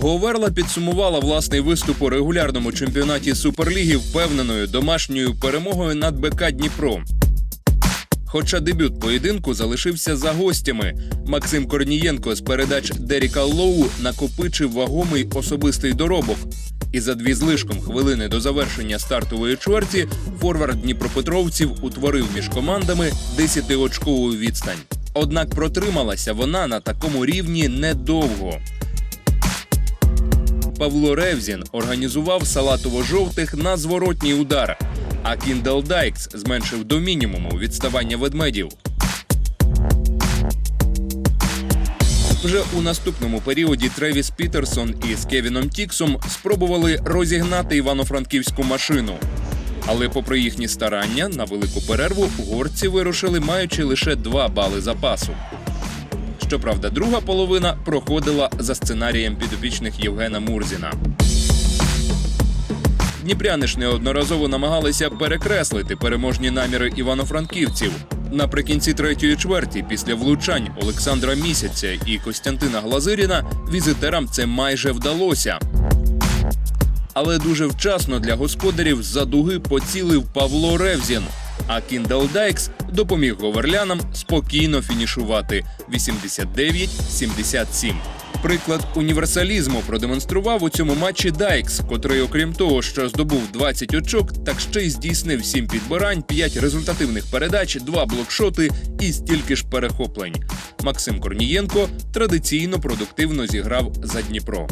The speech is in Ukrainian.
Говерла підсумувала власний виступ у регулярному чемпіонаті Суперліги впевненою домашньою перемогою над БК Дніпро. Хоча дебют поєдинку залишився за гостями. Максим Корнієнко з передач Деріка Лоу накопичив вагомий особистий доробок. І за дві злишком хвилини до завершення стартової чверті форвард Дніпропетровців утворив між командами 10-очкову відстань. Однак протрималася вона на такому рівні недовго. Павло Ревзін організував салатово-жовтих на зворотній удар, а Кіндал Дайкс зменшив до мінімуму відставання ведмедів. Вже у наступному періоді Тревіс Пітерсон із Кевіном Тіксом спробували розігнати івано-франківську машину. Але, попри їхні старання, на велику перерву горці вирушили, маючи лише два бали запасу. Щоправда, друга половина проходила за сценарієм підопічних Євгена Мурзіна. Дніпряни ж неодноразово намагалися перекреслити переможні наміри івано-франківців. Наприкінці третьої чверті, після влучань Олександра Місяця і Костянтина Глазиріна, візитерам це майже вдалося. Але дуже вчасно для господарів за дуги поцілив Павло Ревзін. А Кіндал Дайкс допоміг говерлянам спокійно фінішувати 89-77. Приклад універсалізму продемонстрував у цьому матчі Дайкс, котрий, окрім того, що здобув 20 очок, так ще й здійснив 7 підбирань, 5 результативних передач, 2 блокшоти і стільки ж перехоплень. Максим Корнієнко традиційно продуктивно зіграв за Дніпро.